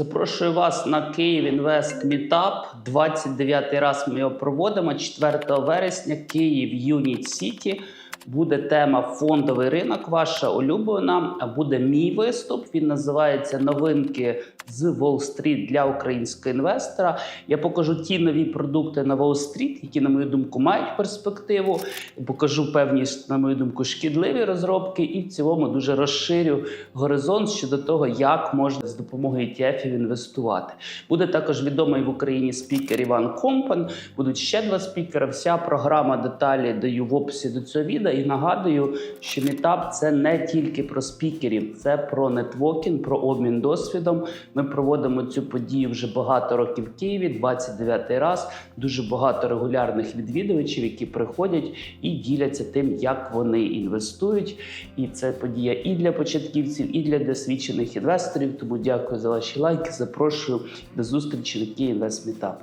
Запрошую вас на Київ Інвест Мітап. 29 раз ми його проводимо. 4 вересня Київ Юніт Сіті. Буде тема фондовий ринок, ваша улюблена. Буде мій виступ. Він називається Новинки з Уолл-стріт для українського інвестора. Я покажу ті нові продукти на Уолл-стріт, які, на мою думку, мають перспективу. Покажу певні, на мою думку, шкідливі розробки, і в цілому дуже розширю горизонт щодо того, як можна з допомогою ETF інвестувати. Буде також відомий в Україні спікер Іван Компан. Будуть ще два спікери. Вся програма деталі даю в описі до цього відео. І нагадую, що мітап це не тільки про спікерів, це про нетворкінг, про обмін досвідом. Ми проводимо цю подію вже багато років в Києві, 29 раз. Дуже багато регулярних відвідувачів, які приходять і діляться тим, як вони інвестують. І це подія і для початківців, і для досвідчених інвесторів. Тому дякую за ваші лайки. Запрошую до зустрічі на Київ Мітап.